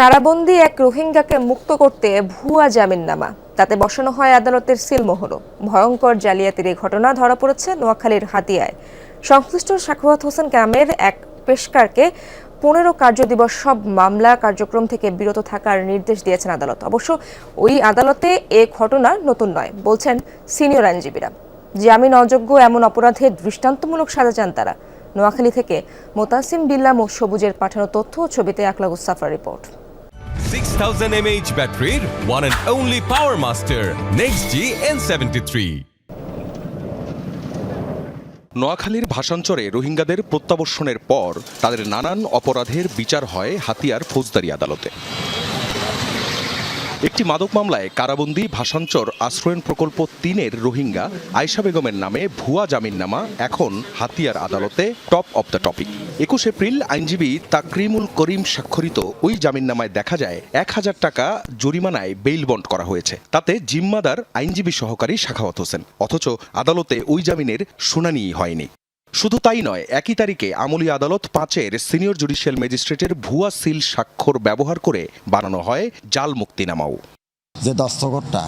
কারাবন্দি এক রোহিঙ্গাকে মুক্ত করতে ভুয়া জামিননামা। তাতে বসানো হয় আদালতের সিলমোহরও। ভয়ঙ্কর জালিয়াতির এই ঘটনা ধরা পড়েছে নোয়াখালীর হাতিয়ায়। সংশ্লিষ্ট সাখাওয়াত হোসেন গ্রামের এক পেশকারকে পনেরো কার্যদিবস সব মামলা কার্যক্রম থেকে বিরত থাকার নির্দেশ দিয়েছেন আদালত। অবশ্য ওই আদালতে এ ঘটনা নতুন নয়, বলছেন সিনিয়র আইনজীবীরা। জামিন অযোগ্য এমন অপরাধে দৃষ্টান্তমূলক সাজা চান তারা। নোয়াখালী থেকে মোতাসিম বিল্লাম ও সবুজের পাঠানো তথ্য ও ছবিতে আকলাগুস suffer report. 6000 mAh battery, one and only Power Master, Next G N73. নোয়াখালীর ভাষাঞ্চরে রোহিঙ্গাদের প্রত্যাবর্ষণের পর তাদের নানান অপরাধের বিচার হয় হাতিয়ার ফৌজদারি আদালতে একটি মাদক মামলায় কারাবন্দি ভাষাঞ্চর আশ্রয়ণ প্রকল্প তিনের রোহিঙ্গা আয়শা বেগমের নামে ভুয়া জামিননামা এখন হাতিয়ার আদালতে টপ অব দ্য টপিক একুশ এপ্রিল আইনজীবী তাকরিমুল করিম স্বাক্ষরিত ওই জামিননামায় দেখা যায় এক হাজার টাকা জরিমানায় বেইল বন্ড করা হয়েছে। তাতে জিম্মাদার আইনজীবী সহকারী শাখাওয়াত হোসেন। অথচ আদালতে ওই জামিনের শুনানিই হয়নি। শুধু তাই নয়, একই তারিখে আমলি আদালত পাঁচের সিনিয়র জুডিশিয়াল ম্যাজিস্ট্রেটের ভুয়া সিল স্বাক্ষর ব্যবহার করে বানানো হয় জাল মুক্তিনামাও যে দস্তখতটা,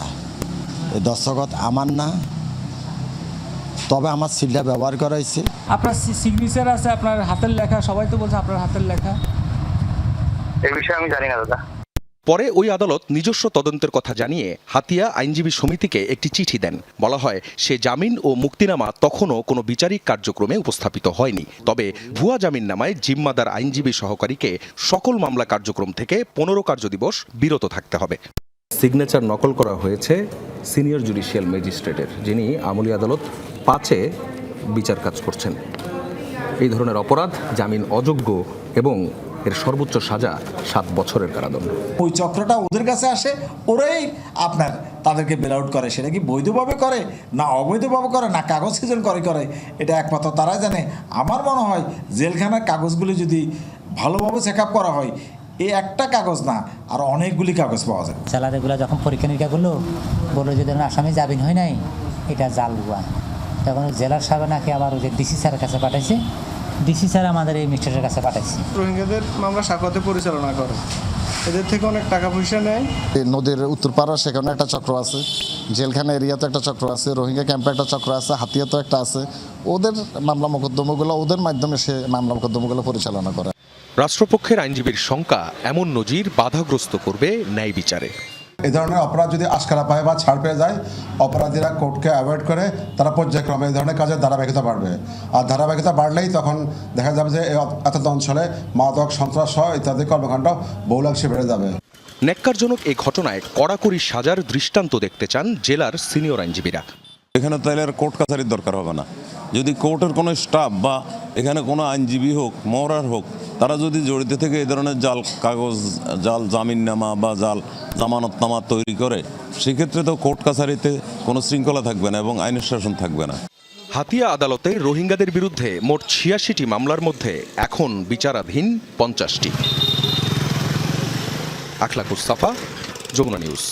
এই দস্তখত আমার না তবে আমার সিলটা ব্যবহার করা হয়েছে। আপনার সিগনেচার আছে আপনার হাতের লেখা সবাই তো বলছে আপনার হাতের লেখা। এই বিষয়ে আমি জানি না দাদা। পরে ওই আদালত নিজস্ব তদন্তের কথা জানিয়ে হাতিয়া আইনজীবী সমিতিকে একটি চিঠি দেন। বলা হয় সে জামিন ও মুক্তিনামা তখনও কোনো বিচারিক কার্যক্রমে উপস্থাপিত হয়নি। তবে ভুয়া জামিন নামায় জিম্মাদার আইনজীবী সহকারীকে সকল মামলা কার্যক্রম থেকে পনেরো কার্যদিবস বিরত থাকতে হবে। সিগনেচার নকল করা হয়েছে সিনিয়র জুডিশিয়াল ম্যাজিস্ট্রেটের যিনি আমলি আদালত পাঁচে বিচার কাজ করছেন। এই ধরনের অপরাধ জামিন অযোগ্য এবং এর সর্বোচ্চ সাজা সাত বছরের কারাদণ্ড। ওই চক্রটা ওদের কাছে আসে ওরাই আপনার তাদেরকে বেল আউট করে। সেটা কি বৈধভাবে করে না অবৈধভাবে করে না কাগজ সিজন করে করে? এটা একমাত্র তারাই জানে। আমার মনে হয় জেলখানার কাগজগুলি যদি ভালোভাবে চেক আপ করা হয় এই একটা কাগজ না আর অনেকগুলি কাগজ পাওয়া যায়। জেলাদেরগুলো যখন পরীক্ষা নিরীক্ষা করল বলল যে ধরুন আসামি জামিন হয় নাই এটা জাল তখন জেলার সাহেব নাকি আবার ওই যে ডিসি স্যারের কাছে পাঠাইছে। ডিসি স্যার আমাদের এই মিস্টারের কাছে পাঠাইছে। রোহিঙ্গাদের মামলা সাকতে পরিচালনা করে। এদের থেকে অনেক টাকা পয়সা নেয়। এই নদীর উত্তর পাড়া সেখানে একটা চক্র আছে। জেলখানা এরিয়াতে একটা চক্র আছে রোহিঙ্গা ক্যাম্পে একটা চক্র আছে হাতিয়াতেও একটা আছে। ওদের মামলা মোকদ্দমাগুলো ওদের মাধ্যমে সে মামলা মোকদ্দমাগুলো পরিচালনা করে। রাষ্ট্রপক্ষের আইনজীবীর শঙ্কা এমন নজির বাধাগ্রস্ত করবে ন্যায় বিচারে। এই ধরনের অপরাধ যদি আশকারা পায় বা ছাড় পেয়ে যায় অপরাধীরা কোর্টকে অ্যাভয়েড করে তারা পর্যায়ক্রমে এই ধরনের কাজের ধারাবাহিকতা বাড়বে। আর ধারাবাহিকতা বাড়লেই তখন দেখা যাবে যে এত অঞ্চলে মাদক সন্ত্রাস সহ ইত্যাদি কর্মকাণ্ড বহুলাংশে বেড়ে যাবে। ন্যাক্কারজনক এই ঘটনায় কড়াকড়ি সাজার দৃষ্টান্ত দেখতে চান জেলার সিনিয়র আইনজীবীরা। এখানে তাহলে আর কোর্ট কাছারির দরকার হবে না। যদি কোর্টের কোনো স্টাফ বা এখানে কোনো আইনজীবী হোক মহরার হোক তারা যদি জড়িত থেকে এই ধরনের জাল কাগজ, জাল জামিননামা বা জাল জামানতনামা তৈরি করে, সেক্ষেত্রে তো কোর্ট কাছারিতে কোনো শৃঙ্খলা থাকবে না এবং আইনের শাসন থাকবে না। হাতিয়া আদালতে রোহিঙ্গাদের বিরুদ্ধে মোট ছিয়াশিটি মামলার মধ্যে এখন বিচারাধীন পঞ্চাশটি। আখলাকুস সাফা, যমুনা নিউজ।